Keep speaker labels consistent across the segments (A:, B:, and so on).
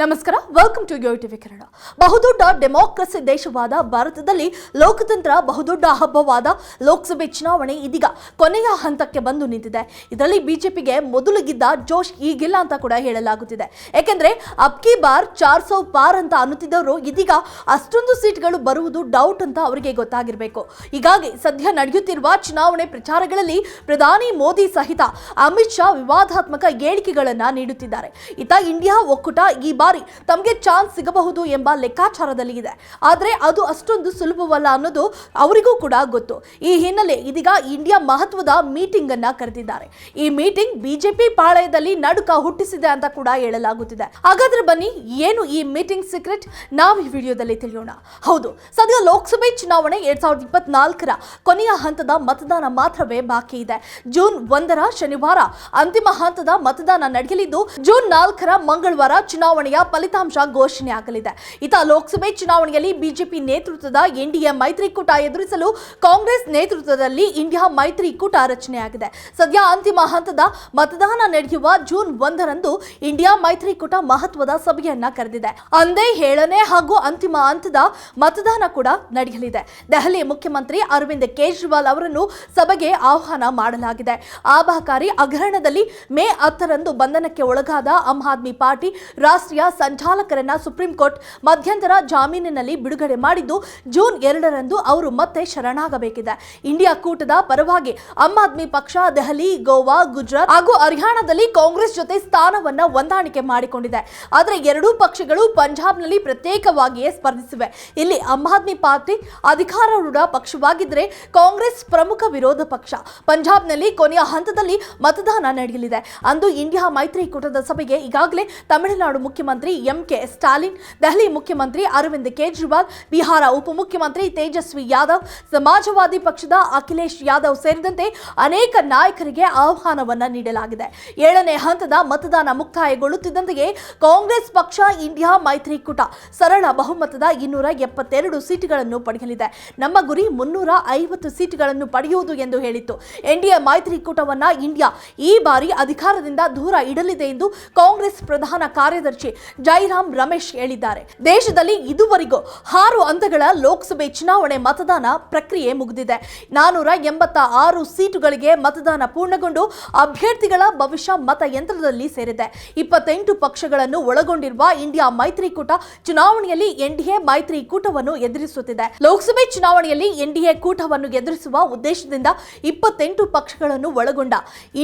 A: ನಮಸ್ಕಾರ welcome to Yo TV Kannada ಬಹುದೊಡ್ಡ democracy ದೇಶವಾದ ಭಾರತದಲ್ಲಿ ಲೋಕತಂತ್ರ, ಬಹುದೊಡ್ಡ ಹಬ್ಬವಾದ ಲೋಕಸಭೆ ಚುನಾವಣೆ ಇದೀಗ ಕೊನೆಯ ಹಂತಕ್ಕೆ ಬಂದು ನಿಂತಿದೆ. ಇದರಲ್ಲಿ ಬಿಜೆಪಿಗೆ ಮೊದಲಿಗಿದ್ದ ಜೋಶ್ ಈಗಿಲ್ಲ ಅಂತ ಕೂಡ ಹೇಳಲಾಗುತ್ತಿದೆ. ಯಾಕೆಂದ್ರೆ ಅಬ್ಕಿ ಬಾರ್ ಚಾರ್ ಸೌ ಪಾರ್ ಅಂತ ಅನ್ನುತ್ತಿದ್ದವರು ಇದೀಗ ಅಷ್ಟೊಂದು ಸೀಟ್ಗಳು ಬರುವುದು ಡೌಟ್ ಅಂತ ಅವರಿಗೆ ಗೊತ್ತಾಗಿರಬೇಕು. ಹೀಗಾಗಿ ಸದ್ಯ ನಡೆಯುತ್ತಿರುವ ಚುನಾವಣೆ ಪ್ರಚಾರಗಳಲ್ಲಿ ಪ್ರಧಾನಿ ಮೋದಿ ಸಹಿತ ಅಮಿತ್ ಶಾ ವಿವಾದಾತ್ಮಕ ಹೇಳಿಕೆಗಳನ್ನು ನೀಡುತ್ತಿದ್ದಾರೆ. ಇತ್ತ ಇಂಡಿಯಾ ಒಕ್ಕೂಟ ಈ ಬಾರಿ ತಮಗೆ ಚಾನ್ಸ್ ಸಿಗಬಹುದು ಎಂಬ ಲೆಕ್ಕಾಚಾರದಲ್ಲಿ ಇದೆ. ಆದರೆ ಅದು ಅಷ್ಟೊಂದು ಸುಲಭವಲ್ಲ ಅನ್ನೋದು ಅವರಿಗೂ ಕೂಡ ಗೊತ್ತು. ಈ ಹಿನ್ನೆಲೆ ಇದೀಗ ಇಂಡಿಯಾ ಮಹತ್ವದ ಮೀಟಿಂಗ್ ಅನ್ನ ಕರೆದಿದ್ದಾರೆ. ಈ ಮೀಟಿಂಗ್ ಬಿಜೆಪಿ ಪಾಳಯದಲ್ಲಿ ನಡುಕ ಹುಟ್ಟಿಸಿದೆ ಅಂತ ಕೂಡ ಹೇಳಲಾಗುತ್ತಿದೆ. ಹಾಗಾದ್ರೆ ಬನ್ನಿ, ಏನು ಈ ಮೀಟಿಂಗ್ ಸೀಕ್ರೆಟ್? ನಾವು ಈ ವಿಡಿಯೋದಲ್ಲಿ ತಿಳಿಯೋಣ. ಹೌದು, ಸದ್ಯ ಲೋಕಸಭೆ ಚುನಾವಣೆ ಎರಡ್ ಸಾವಿರದ ಇಪ್ಪತ್ನಾಲ್ಕರ ಕೊನೆಯ ಹಂತದ ಮತದಾನ ಮಾತ್ರವೇ ಬಾಕಿ ಇದೆ. ಜೂನ್ ಒಂದರ ಶನಿವಾರ ಅಂತಿಮ ಹಂತದ ಮತದಾನ ನಡೆಯಲಿದ್ದು, ಜೂನ್ ನಾಲ್ಕರ ಮಂಗಳವಾರ ಚುನಾವಣೆಯ ಫಲಿತಾಂಶ ಘೋಷಣೆ ಆಗಲಿದೆ. ಇತ ಲೋಕಸಭೆ ಚುನಾವಣೆಯಲ್ಲಿ ಬಿಜೆಪಿ ನೇತೃತ್ವದ ಎನ್ಡಿಎ ಮೈತ್ರಿಕೂಟ ಎದುರಿಸಲು ಕಾಂಗ್ರೆಸ್ ನೇತೃತ್ವದಲ್ಲಿ ಇಂಡಿಯಾ ಮೈತ್ರಿಕೂಟ ರಚನೆಯಾಗಿದೆ. ಸದ್ಯ ಅಂತಿಮ ಹಂತದ ಮತದಾನ ನಡೆಯುವ ಜೂನ್ ಒಂದರಂದು ಇಂಡಿಯಾ ಮೈತ್ರಿಕೂಟ ಮಹತ್ವದ ಸಭೆಯನ್ನ ಕರೆದಿದೆ. ಅಂದೇ ಏಳನೇ ಹಾಗೂ ಅಂತಿಮ ಹಂತದ ಮತದಾನ ಕೂಡ ನಡೆಯಲಿದೆ. ದೆಹಲಿ ಮುಖ್ಯಮಂತ್ರಿ ಅರವಿಂದ್ ಕೇಜ್ರಿವಾಲ್ ಅವರನ್ನು ಸಭೆಗೆ ಆಹ್ವಾನ ಮಾಡಲಾಗಿದೆ. ಆಬಾಕಾರಿ ಅಗ್ರಹಣದಲ್ಲಿ ಮೇ ಹತ್ತರಂದು ಬಂಧನಕ್ಕೆ ಒಳಗಾದ ಆಮ್ ಆದ್ಮಿ ಪಾರ್ಟಿ ರಾಷ್ಟ್ರೀಯ ಸಂಚಾಲಕರನ್ನ ಸುಪ್ರೀಂ ಕೋರ್ಟ್ ಮಧ್ಯಂತರ ಜಾಮೀನಿನಲ್ಲಿ ಬಿಡುಗಡೆ ಮಾಡಿದ್ದು ಜೂನ್ ಎರಡರಂದು ಅವರು ಮತ್ತೆ ಶರಣಾಗಬೇಕಿದೆ. ಇಂಡಿಯಾ ಕೂಟದ ಪರವಾಗಿ ಆಮ್ ಆದ್ಮಿ ಪಕ್ಷ, ದೆಹಲಿ, ಗೋವಾ, ಗುಜರಾತ್ ಹಾಗೂ ಹರಿಯಾಣದಲ್ಲಿ ಕಾಂಗ್ರೆಸ್ ಜೊತೆ ಸ್ಥಾನವನ್ನ ಹೊಂದಾಣಿಕೆ ಮಾಡಿಕೊಂಡಿದೆ. ಆದರೆ ಎರಡೂ ಪಕ್ಷಗಳು ಪಂಜಾಬ್ನಲ್ಲಿ ಪ್ರತ್ಯೇಕವಾಗಿಯೇ ಸ್ಪರ್ಧಿಸಿವೆ. ಇಲ್ಲಿ ಆಮ್ ಆದ್ಮಿ ಪಾರ್ಟಿ ಅಧಿಕಾರಾರೂಢ ಪಕ್ಷವಾಗಿದ್ದರೆ ಕಾಂಗ್ರೆಸ್ ಪ್ರಮುಖ ವಿರೋಧ ಪಕ್ಷ. ಪಂಜಾಬ್ನಲ್ಲಿ ಕೊನೆಯ ಹಂತದಲ್ಲಿ ಮತದಾನ ನಡೆಯಲಿದೆ. ಅಂದು ಇಂಡಿಯಾ ಮೈತ್ರಿಕೂಟದ ಸಭೆಗೆ ಈಗಾಗಲೇ ತಮಿಳುನಾಡು ಮುಖ್ಯಮಂತ್ರಿ ಎಂ ಕೆ ಸ್ಟಾಲಿನ್, ದೆಹಲಿ ಮುಖ್ಯಮಂತ್ರಿ ಅರವಿಂದ್ ಕೇಜ್ರಿವಾಲ್, ಬಿಹಾರ ಉಪಮುಖ್ಯಮಂತ್ರಿ ತೇಜಸ್ವಿ ಯಾದವ್, ಸಮಾಜವಾದಿ ಪಕ್ಷದ ಅಖಿಲೇಶ್ ಯಾದವ್ ಸೇರಿದಂತೆ ಅನೇಕ ನಾಯಕರಿಗೆ ಆಹ್ವಾನವನ್ನು ನೀಡಲಾಗಿದೆ. ಏಳನೇ ಹಂತದ ಮತದಾನ ಮುಕ್ತಾಯಗೊಳ್ಳುತ್ತಿದ್ದಂತೆಯೇ ಕಾಂಗ್ರೆಸ್ ಪಕ್ಷ ಇಂಡಿಯಾ ಮೈತ್ರಿಕೂಟ, ಸರಳ ಬಹುಮತದ ಇನ್ನೂರ ಎಪ್ಪತ್ತೆರಡು ಸೀಟುಗಳನ್ನು ಪಡೆಯಲಿದೆ. ನಮ್ಮ ಗುರಿ ಮುನ್ನೂರ ಐವತ್ತು ಸೀಟುಗಳನ್ನು ಪಡೆಯುವುದು ಎಂದು ಹೇಳಿತ್ತು. ಎನ್ಡಿಎ ಮೈತ್ರಿಕೂಟವನ್ನ ಇಂಡಿಯಾ ಈ ಬಾರಿ ಅಧಿಕಾರದಿಂದ ದೂರ ಇಡಲಿದೆ ಎಂದು ಕಾಂಗ್ರೆಸ್ ಪ್ರಧಾನ ಕಾರ್ಯದರ್ಶಿ ಜೈರಾಮ್ ರಮೇಶ್ ಹೇಳಿದ್ದಾರೆ. ದೇಶದಲ್ಲಿ ಇದುವರೆಗೂ ಆರು ಹಂತಗಳ ಲೋಕಸಭೆ ಚುನಾವಣೆ ಮತದಾನ ಪ್ರಕ್ರಿಯೆ ಮುಗಿದಿದೆ. ನಾನೂರ ಎಂಬತ್ತ ಆರು ಸೀಟುಗಳಿಗೆ ಮತದಾನ ಪೂರ್ಣಗೊಂಡು ಅಭ್ಯರ್ಥಿಗಳ ಭವಿಷ್ಯ ಮತಯಂತ್ರದಲ್ಲಿ ಸೇರಿದೆ. ಇಪ್ಪತ್ತೆಂಟು ಪಕ್ಷಗಳನ್ನು ಒಳಗೊಂಡಿರುವ ಇಂಡಿಯಾ ಮೈತ್ರಿಕೂಟ ಚುನಾವಣೆಯಲ್ಲಿ ಎನ್ಡಿಎ ಮೈತ್ರಿಕೂಟವನ್ನು ಎದುರಿಸುತ್ತಿದೆ. ಲೋಕಸಭೆ ಚುನಾವಣೆಯಲ್ಲಿ ಎನ್ಡಿಎ ಕೂಟವನ್ನು ಎದುರಿಸುವ ಉದ್ದೇಶದಿಂದ ಇಪ್ಪತ್ತೆಂಟು ಪಕ್ಷಗಳನ್ನು ಒಳಗೊಂಡ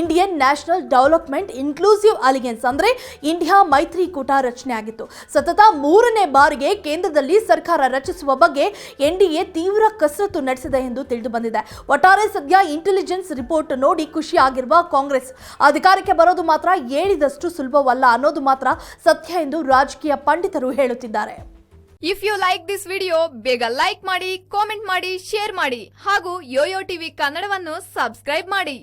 A: Indian national development inclusive alliance ಅಂದ್ರೆ ಇಂಡಿಯಾ ಮೈತ್ರಿಕೂಟ ರಚನೆಯಾಗಿತ್ತು ಸತತ ಮೂರನೇ ಬಾರಿಗೆ ಕೇಂದ್ರದಲ್ಲಿ ಸರ್ಕಾರ ರಚಿಸುವ ಬಗ್ಗೆ ಎನ್ಡಿಎ ತೀವ್ರ ಕಸರತ್ತು ನಡೆಸಿದೆ ಎಂದು ತಿಳಿದು ಬಂದಿದೆ ಒಟ್ಟಾರೆ ಸದ್ಯ ಇಂಟೆಲಿಜೆನ್ಸ್ ರಿಪೋರ್ಟ್ ನೋಡಿ ಖುಷಿಯಾಗಿರುವ ಕಾಂಗ್ರೆಸ್. ಅಧಿಕಾರಕ್ಕೆ ಬರೋದು ಮಾತ್ರ ಹೇಳಿದಷ್ಟು ಸುಲಭವಲ್ಲ ಅನ್ನೋದು ಮಾತ್ರ ಸತ್ಯ ಎಂದು ರಾಜಕೀಯ ಪಂಡಿತರು ಹೇಳುತ್ತಿದ್ದಾರೆ.
B: If you like this video ಬೇಗ ಲೈಕ್ ಮಾಡಿ ಕಾಮೆಂಟ್ ಮಾಡಿ ಶೇರ್ ಮಾಡಿ ಹಾಗೂ ಯೋಯೋ ಟಿವಿ ಕನ್ನಡವನ್ನು ಸಬ್ಸ್ಕ್ರೈಬ್ ಮಾಡಿ.